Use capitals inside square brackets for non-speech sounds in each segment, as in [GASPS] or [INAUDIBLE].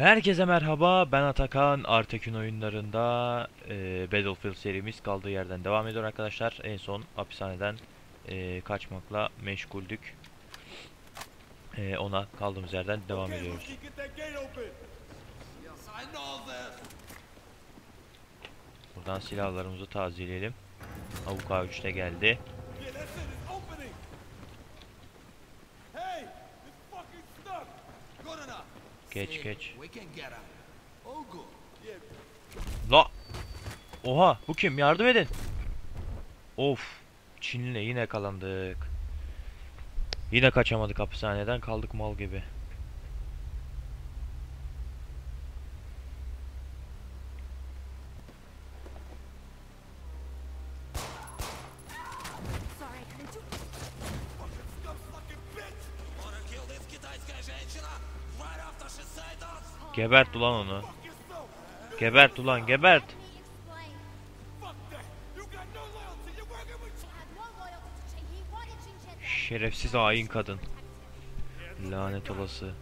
Herkese merhaba, ben Atakan. Artekün oyunlarında e, Battlefield serimiz kaldığı yerden devam ediyor arkadaşlar. En son hapishaneden e, kaçmakla meşguldük. E, ona kaldığımız yerden devam ediyoruz. Buradan silahlarımızı tazeleyelim. Avuk A3 de geldi. Geç, geç. Oh, La! Oha, bu kim? Yardım edin. Of, Çinli yine yakalandık. Yine kaçamadık hapishaneden, kaldık mal gibi. Ching. He wanted Ching Chen back. Şerefsiz hain kadın. Lanet olası.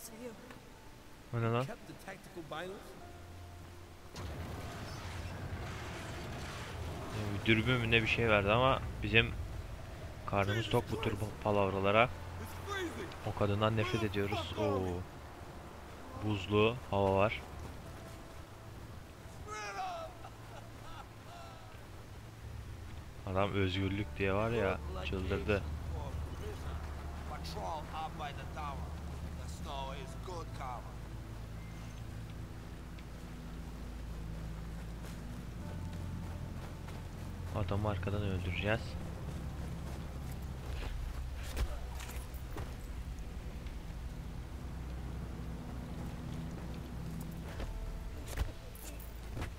This for you. O ne lan? Dürbün mü ne bir şey verdi ama bizim karnımız tok bu tür palavralara. O kadından nefret ediyoruz. Oo. Buzlu hava var. Adam özgürlük diye var ya çıldırdı. Adamı arkadan öldüreceğiz.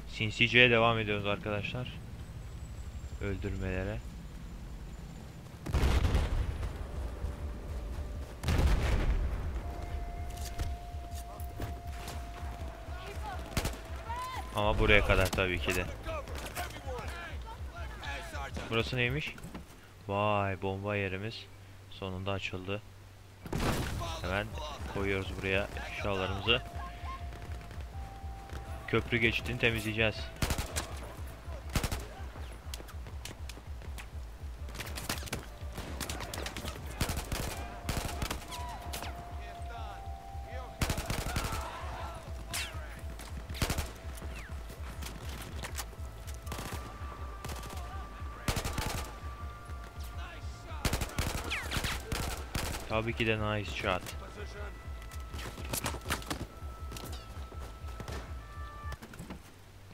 Sinsiceye devam ediyoruz arkadaşlar. Öldürmelere. Ama buraya kadar tabii ki de. Burası neymiş? Vay bomba yerimiz sonunda açıldı. Hemen koyuyoruz buraya eşyalarımızı. Köprü geçidini temizleyeceğiz. Tabii ki de nice shot.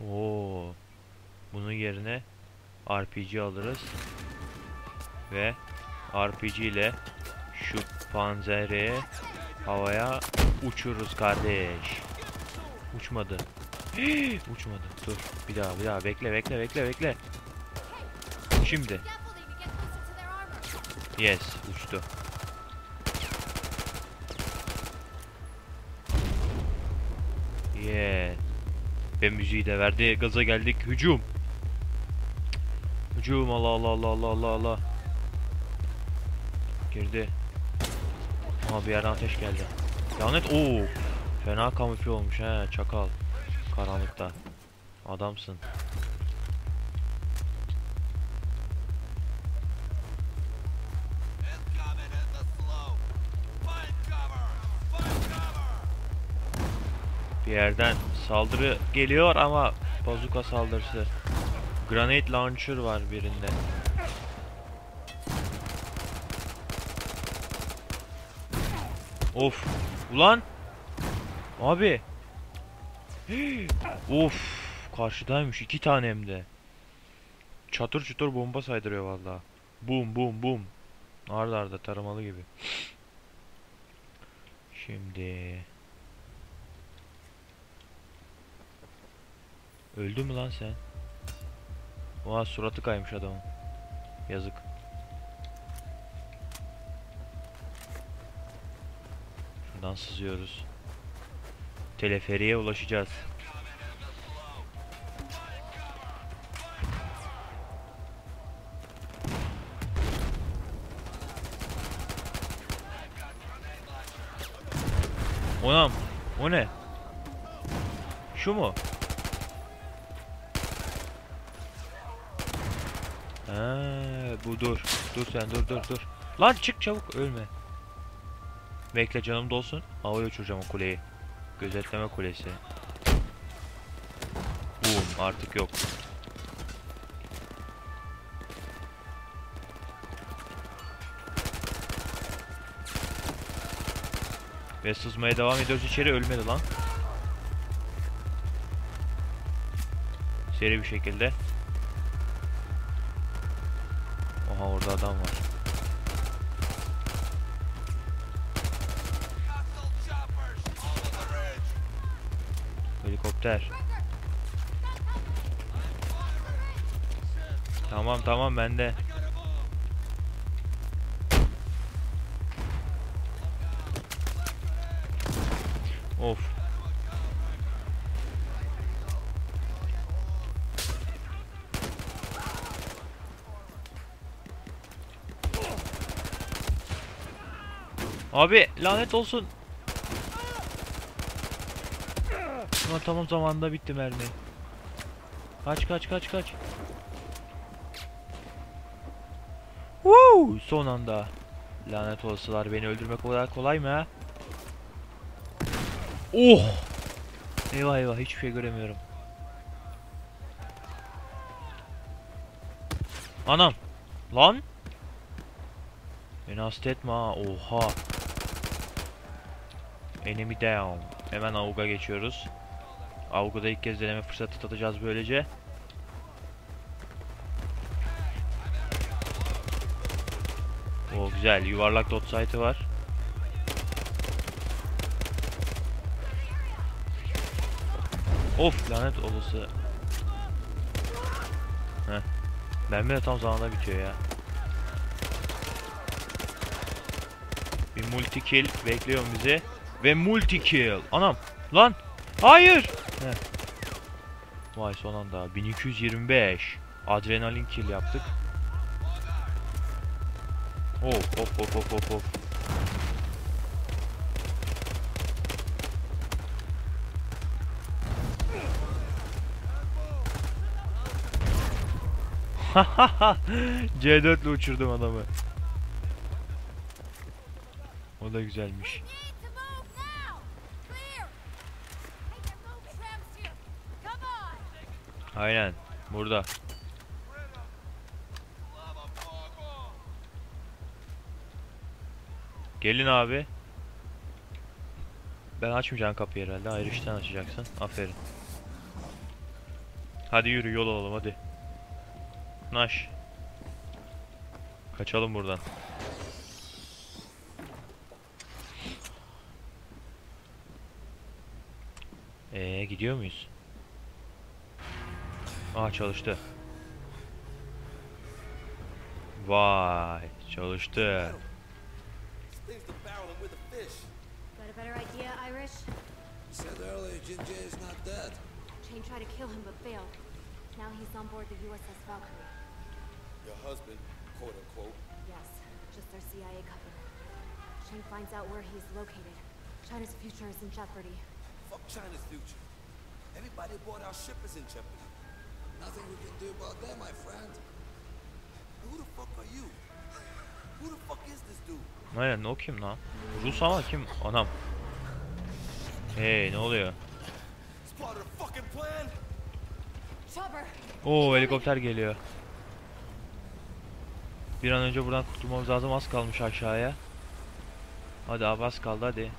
Oo. Bunun yerine RPG alırız. Ve RPG ile şu panzeri havaya uçururuz kardeş. Uçmadı. [GASPS] Uçmadı. Dur. Bir daha bir daha bekle bekle bekle bekle. Şimdi. Yes, uçtu. Ve müziği de verdi. Gaza geldik. Hücum. Hücum. Allah Allah Allah Allah Allah Allah. Girdi. Aha bir yerden ateş geldi. Lanet. Oo. Fena kamufle olmuş he. Çakal. Karanlıkta. Adamsın. Bir yerden saldırı geliyor ama bazuka saldırısı. Granate launcher var birinde. Of. Ulan. Abi. of. Karşıdaymış iki tane hem de. Çatır çutur bomba saydırıyor vallahi. Bum bum bum. Arda arda taramalı gibi. Şimdi Öldün mü lan sen? Oha suratı kaymış adamın. Yazık. Şuradan sızıyoruz. Teleferiye ulaşacağız. Onam, o ne? Şu mu? Ha, bu dur. Dur sen dur dur dur. Lan çık çabuk ölme. Bekle canım dolsun. Havaya uçuracağım o kuleyi. Gözetleme kulesi. Boom artık yok. Ve sızmaya devam ediyoruz içeri ölmedi lan. Seri bir şekilde. Tamam tamam bende. Of. Abi lanet olsun. Ulan tamam zamanında bitti mermi. Kaç kaç kaç kaç. Woo! Son anda. Lanet olasılar beni öldürmek o kadar kolay mı ha? Oh! Eyvah eyvah hiçbir şey göremiyorum. Anam! Lan! Beni hasta etme ha. Oha! Enemy down. Hemen avuga geçiyoruz. Avga'da ilk kez deneme fırsatı tatacağız böylece. Güzel. Yuvarlak dot site'ı var. Of lanet olası. Heh. Mermi de tam zamanında bitiyor ya. Bir multi kill bekliyor bizi. Ve multi kill. Anam. Lan. Hayır. Heh. Vay son anda. 1225. Adrenalin kill yaptık. Of of of of of of. C4 ile uçurdum adamı. O da güzelmiş. Need to Gelin abi. Ben açmayacağım kapıyı herhalde. Ayrı işten açacaksın. Aferin. Hadi yürü yol alalım hadi. Naş. Kaçalım buradan. Ee gidiyor muyuz? Aa çalıştı. Vay çalıştı. Better idea, Irish? You said earlier Ginger is not dead. Chain tried to kill him but failed. Now he's on board the USS Valkyrie. Your husband, quote unquote. Yes, just our CIA cover. Shane finds out where he's located. China's future is in jeopardy. Fuck China's future. Everybody aboard our ship is in jeopardy. Nothing we can do about that, my friend. Who the fuck are you? Who the fuck is this dude? Aynen o kim lan? Rus ama kim? Anam. Hey ne oluyor? Oo helikopter geliyor. Bir an önce buradan kurtulmamız lazım. Az kalmış aşağıya. Hadi abi az kaldı hadi.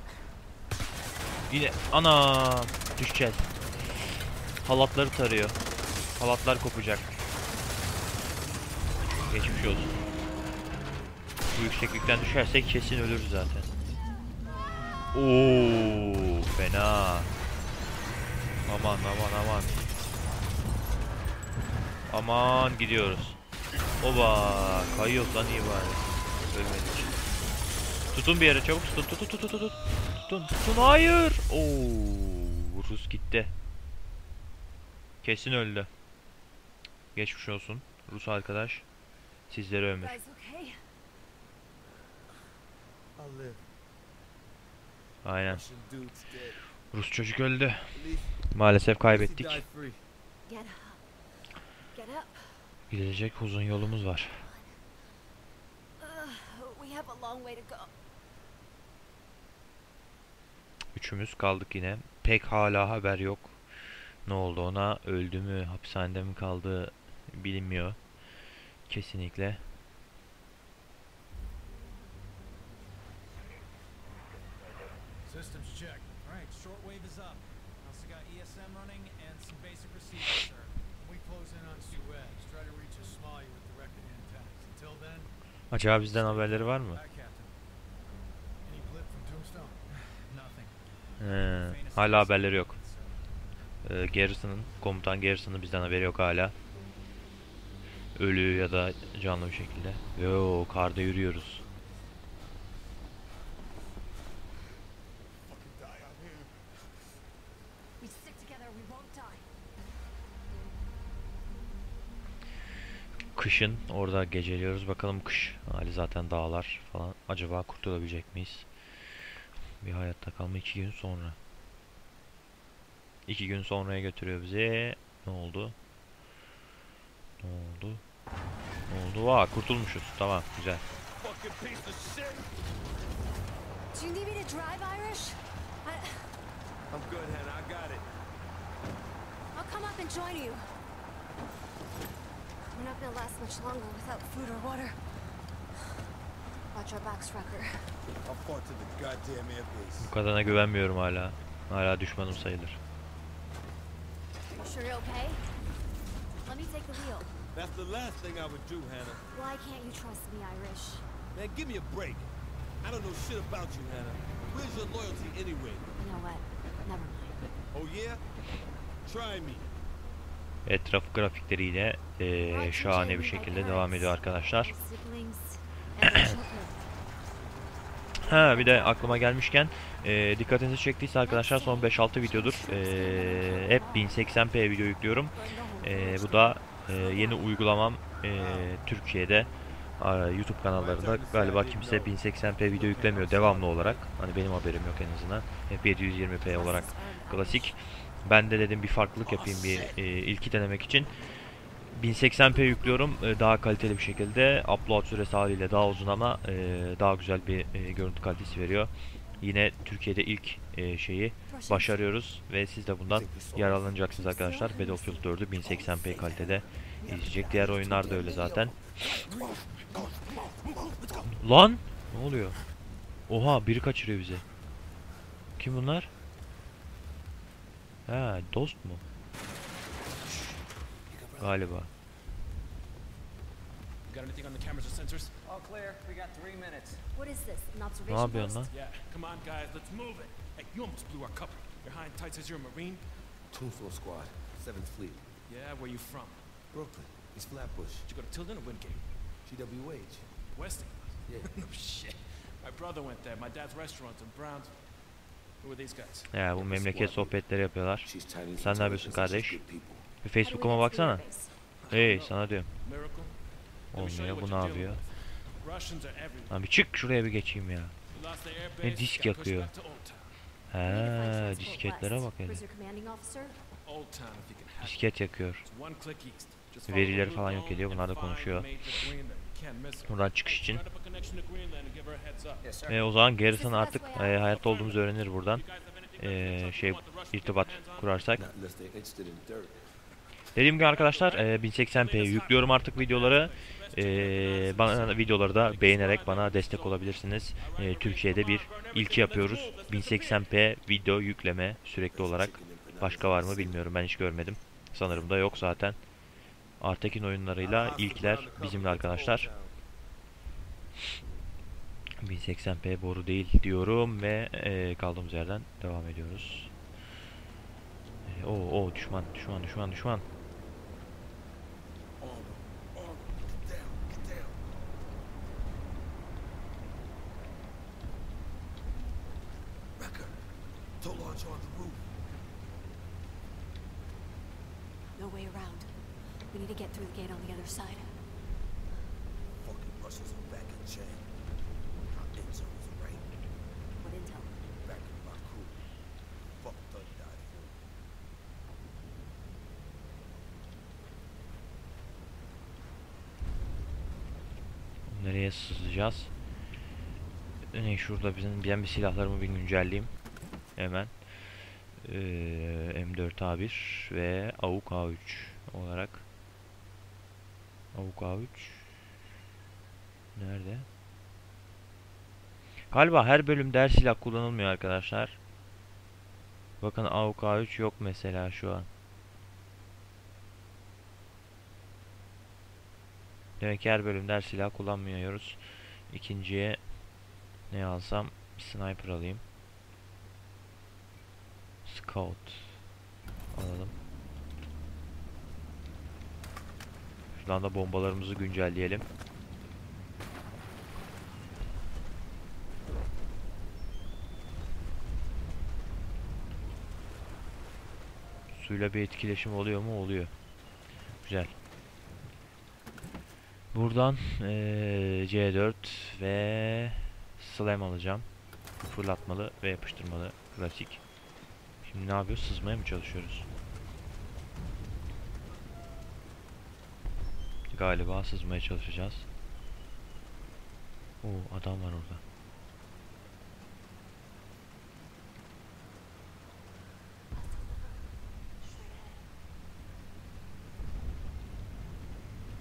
Yine ana düşeceğiz. Halatları tarıyor. Halatlar kopacak. Geçmiş olsun. Bu yükseklikten düşersek kesin ölürüz zaten. Oo fena. Aman aman aman. Aman gidiyoruz. Oba kayıyoruz lan iyi bari. Ölmedik. Tutun bir yere çabuk tutun tutun tutun tutun. Tutun tutun hayır. Oo Rus gitti. Kesin öldü. Geçmiş olsun Rus arkadaş. Sizleri ömür. Aynen. Rus çocuk öldü. Maalesef kaybettik. Gidecek uzun yolumuz var. Üçümüz kaldık yine. Pek hala haber yok. Ne oldu ona? Öldü mü? Hapishanede mi kaldı? Bilinmiyor. Kesinlikle. Acaba bizden haberleri var mı? Faintest hala haberleri yok. Ee, Garrison'ın, komutan Garrison'ın bizden haberi yok hala. Ölü ya da canlı bir şekilde. Yo, karda yürüyoruz. Kışın orada geceliyoruz. Bakalım kış hali zaten dağlar falan. Acaba kurtulabilecek miyiz? Bir hayatta kalma iki gün sonra. İki gün sonraya götürüyor bizi. Ne oldu? Ne oldu? Ne oldu? Vaa kurtulmuşuz. Tamam güzel. We're not gonna last much longer without food or water. Watch our backs, Rucker. I'll fought to the goddamn airbase. Bu kadına güvenmiyorum hala. Hala düşmanım sayılır. You sure you're okay? Let me take the wheel. That's the last thing I would do, Hannah. Why can't you trust me, Irish? Man, give me a break. I don't know shit about you, Hannah. Where's your loyalty anyway? You know what? Never mind. Oh yeah? Try me. Etraf grafikleriyle eee, şahane bir şekilde devam ediyor arkadaşlar. [CLEARS THROAT] Ha bir de aklıma gelmişken eee, dikkatinizi çektiyse arkadaşlar son 5-6 videodur eee, hep 1080p video yüklüyorum. Eee, bu da eee, yeni uygulamam eee, Türkiye'de YouTube kanallarında galiba kimse 1080p video yüklemiyor devamlı olarak. Hani benim haberim yok en azından. Hep 720p olarak klasik. Ben de dedim bir farklılık yapayım bir eee, ilki denemek için. 1080p yüklüyorum eee, daha kaliteli bir şekilde upload süresi haliyle daha uzun ama eee, daha güzel bir eee, görüntü kalitesi veriyor. Yine Türkiye'de ilk eee, şeyi başarıyoruz ve siz de bundan yararlanacaksınız arkadaşlar. Battlefield 4'ü 1080p kalitede izleyecek. Diğer oyunlar da öyle zaten. Lan! Ne oluyor? Oha biri kaçırıyor bizi. Kim bunlar? Ha dost mu? Galiba. You got anything on the cameras or sensors? All clear. We got three minutes. What is this? An observation yapıyorsun post? lan? Yeah, come on, guys, let's move it. Hey, you almost blew our cover. You're high and tight says you're a Marine. Tombstone Squad, 7th Fleet. Yeah, where you from? Brooklyn. East Flatbush. Did you go to Tilden or Wingate? GWH. Westing. Yeah. no [LAUGHS] oh, shit. My brother went there. My dad's restaurant's in Brownsville. Ya bu memleket sohbetleri yapıyorlar. Sen ne yapıyorsun kardeş? Bir Facebook'uma baksana. Hey sana diyorum. Olmuyor bu ne yapıyor? Lan bir çık şuraya bir geçeyim ya. Ne disk yakıyor. He disketlere bak hele. Disket yakıyor. Verileri falan yok ediyor. Bunlar da konuşuyor. Buradan çıkış için. Ve o zaman Garrison artık e, hayatta olduğumuzu öğrenir buradan. E, şey irtibat kurarsak. Dediğim gibi arkadaşlar e, 1080p yüklüyorum artık videoları. E, bana videoları da beğenerek bana destek olabilirsiniz. E, Türkiye'de bir ilki yapıyoruz. 1080p video yükleme sürekli olarak. Başka var mı bilmiyorum ben hiç görmedim. Sanırım da yok zaten. Artekin oyunlarıyla ilkler bizimle arkadaşlar. 1080p boru değil diyorum ve e, kaldığımız yerden devam ediyoruz. E, o o düşman düşman düşman düşman. No way around. We need to get through the gate on the other side. Fucking Russians are back in chain. Our intel was right. What intel? Back in Baku. Fuck Thud died for. Nereye sızacağız? Ne şurada bizim ben bir silahlarımı bir güncelleyeyim. Hemen. Ee, M4A1 ve AUK A3 olarak. AUK A3 Nerede? Galiba her bölümde her silah kullanılmıyor arkadaşlar. Bakın AUK A3 yok mesela şu an. Demek ki her bölümde her silah kullanmıyoruz. İkinciye ne alsam? Sniper alayım. Scout alalım. Şuradan da bombalarımızı güncelleyelim. Suyla bir etkileşim oluyor mu? Oluyor. Güzel. Buradan eee, C4 ve slam alacağım. Fırlatmalı ve yapıştırmalı. Klasik. Şimdi ne yapıyoruz? Sızmaya mı çalışıyoruz? Galiba sızmaya çalışacağız. Oo adam var orada.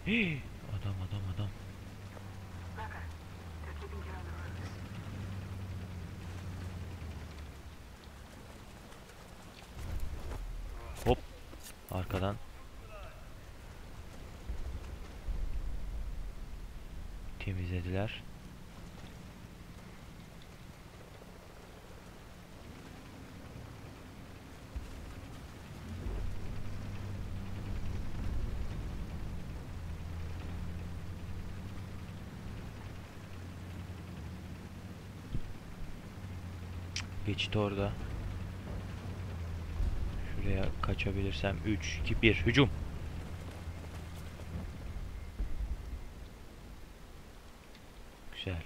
Hii, adam adam adam. Hop arkadan. Temizlediler. Geçit orada. Şuraya kaçabilirsem 3 2 1 hücum. Güzel.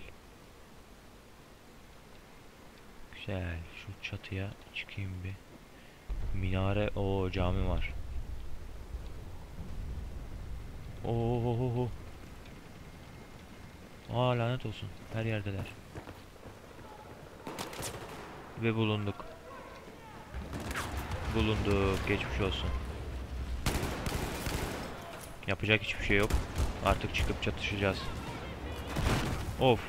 Güzel. Şu çatıya çıkayım bir. Minare o cami var. Oo. Aa lanet olsun. Her yerdeler. Ve bulunduk. Bulunduk. Geçmiş olsun. Yapacak hiçbir şey yok. Artık çıkıp çatışacağız. Of.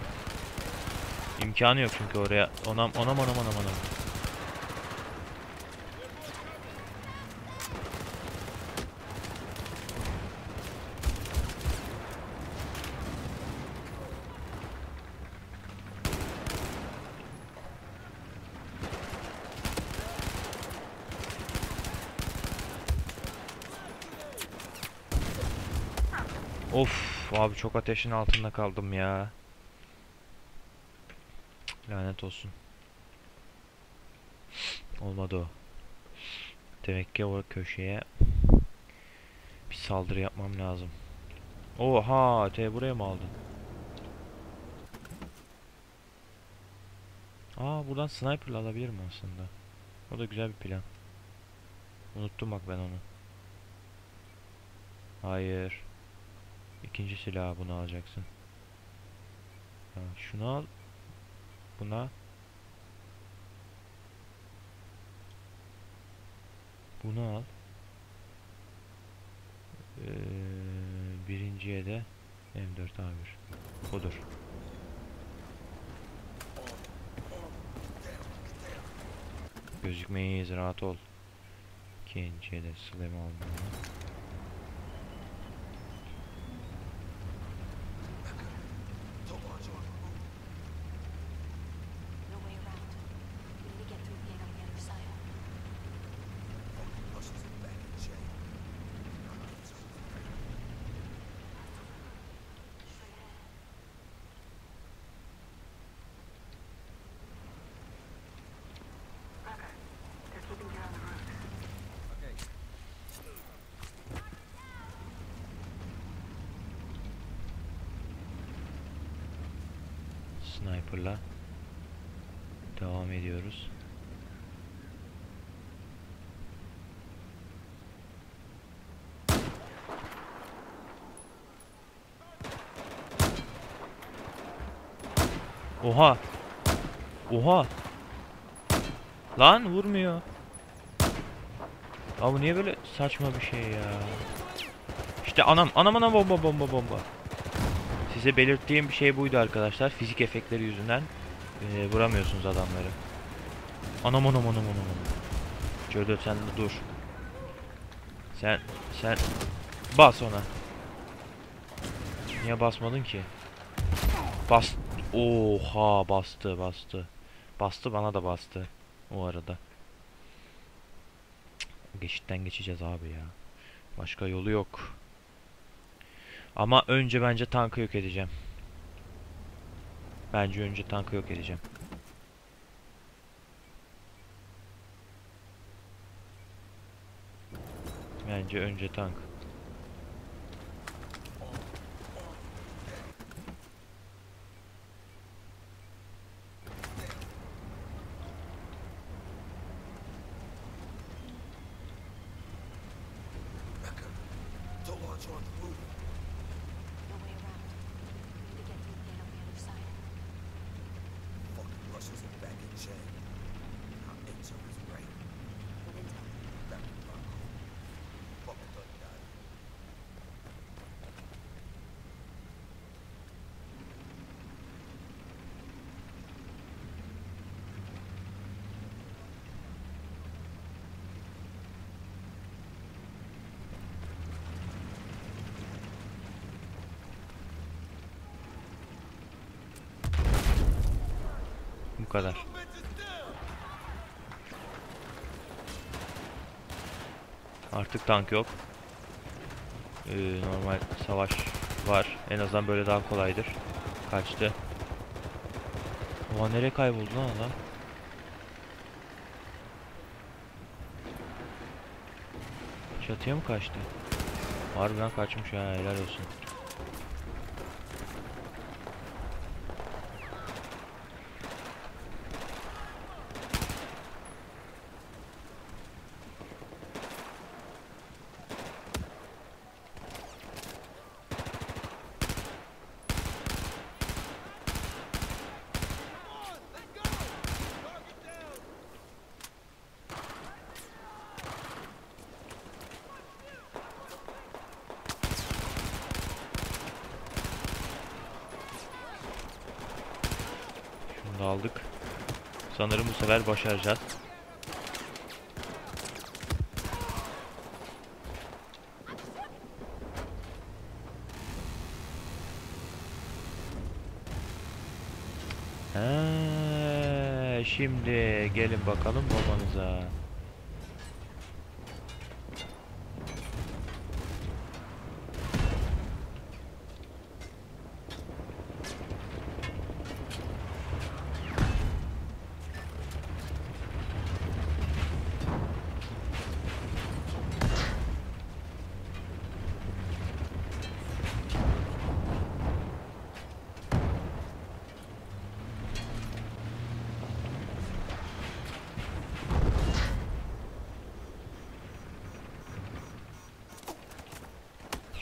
İmkanı yok çünkü oraya. Onam onam onam onam onam. Of abi çok ateşin altında kaldım ya. Lanet olsun. Olmadı o. Demek ki o köşeye bir saldırı yapmam lazım. Oha, te buraya mı aldın? Aa buradan sniper'la alabilirim aslında. O da güzel bir plan. Unuttum bak ben onu. Hayır. İkinci silahı bunu alacaksın. Ha, şunu al. Buna. Bunu al. Ee, birinciye de M4A1. Budur. Gözükmeyiz rahat ol. İkinciye de slam almalı. Don't watch on the roof. No way around. We need to get through the gate on the other side. Fucking Russians are back in chain. Our intel was right. Sniper'la devam ediyoruz. Oha. Oha. Lan vurmuyor. Abi niye böyle saçma bir şey ya? İşte anam anam anam bomba bomba bomba. Size belirttiğim bir şey buydu arkadaşlar. Fizik efektleri yüzünden eee, vuramıyorsunuz adamları. Anam anam anam anam anam. Jodo sen de dur. Sen sen bas ona. Niye basmadın ki? Oha bastı bastı. Bastı bana da bastı. O arada. Geçitten geçeceğiz abi ya. Başka yolu yok. Ama önce bence tankı yok edeceğim. Bence önce tankı yok edeceğim. Bence önce tank. Becca, to launch on the roof. No way around. We need to get through the gate on the other side. Fucking Russians are back in check. Our intel is right. What intel? Back in Moscow. Fucking done died. Bu kadar. Artık tank yok. Ee, normal savaş var. En azından böyle daha kolaydır. Kaçtı. Oha nereye kayboldu lan adam? Çatıya mı kaçtı? Harbiden kaçmış ha helal olsun. Şunu da aldık. Sanırım bu sefer başaracağız. Ha, şimdi gelin bakalım babanıza.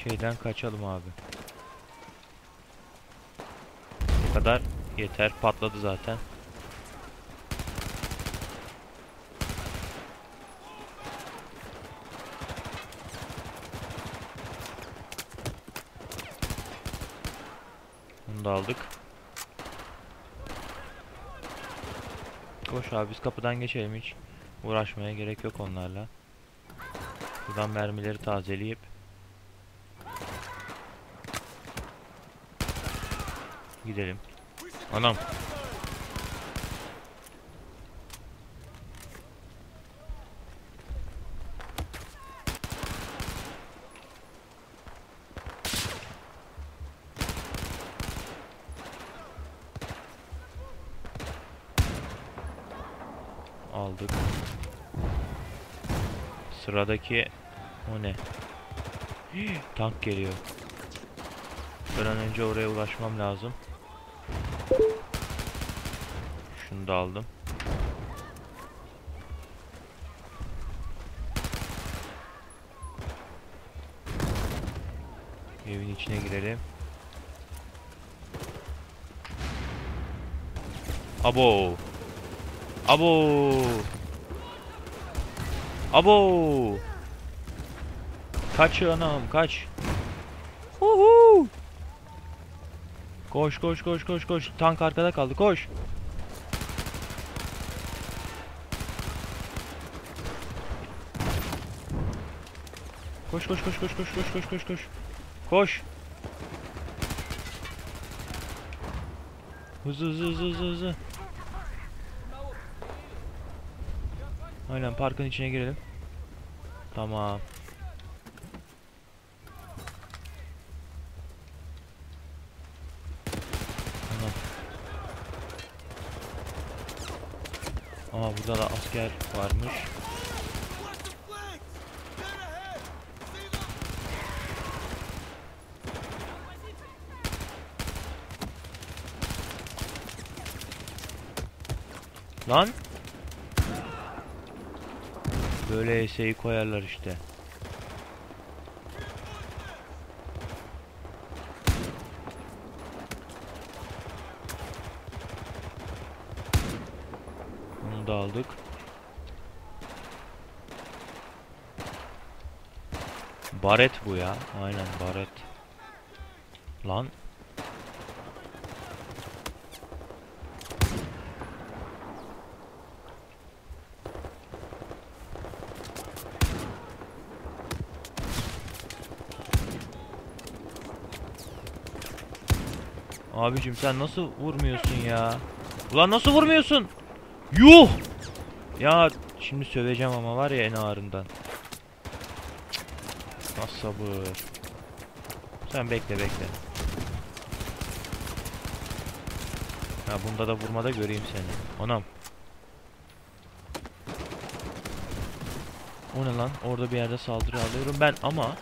Şeyden kaçalım abi. Bu kadar yeter. Patladı zaten. Bunu da aldık. Koş abi biz kapıdan geçelim hiç. Uğraşmaya gerek yok onlarla. Buradan mermileri tazeleyip Gidelim. Anam. Aldık. Sıradaki o ne? Tank geliyor. Bir an önce oraya ulaşmam lazım. Şunu da aldım. Evin içine girelim. Abo. Abo. Abo. Kaç anam kaç. Uhu. Koş koş koş koş koş. Tank arkada kaldı koş. Koş koş koş koş koş koş koş koş koş. Koş. Hızlı hızlı hızlı hızlı hızlı. Aynen parkın içine girelim. Tamam. Tamam. Aa burada da asker varmış. Lan. Böyle eseyi koyarlar işte. Bunu da aldık. Baret bu ya. Aynen baret. Lan. Abicim sen nasıl vurmuyorsun ya? Ulan nasıl vurmuyorsun? Yuh! Ya şimdi söveceğim ama var ya en ağırından. Az sabır. Sen bekle bekle. Ha bunda da vurmada göreyim seni. Anam. O ne lan? Orada bir yerde saldırı alıyorum ben ama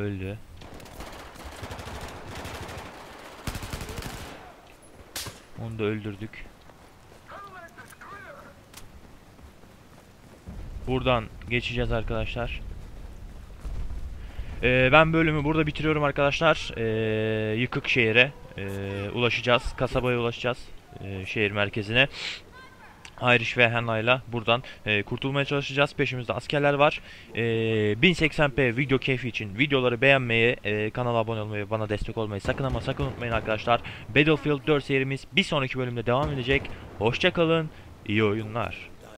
Öldü. Onu da öldürdük. Buradan geçeceğiz arkadaşlar. Ee, ben bölümü burada bitiriyorum arkadaşlar. Ee, yıkık şehire ee, ulaşacağız. Kasabaya ulaşacağız. ee, şehir merkezine. Irish ve Hannah'yla buradan e, kurtulmaya çalışacağız. Peşimizde askerler var. E, 1080p video keyfi için videoları beğenmeyi, e, kanala abone olmayı, bana destek olmayı sakın ama sakın unutmayın arkadaşlar. Battlefield 4 serimiz bir sonraki bölümde devam edecek. Hoşçakalın, iyi oyunlar.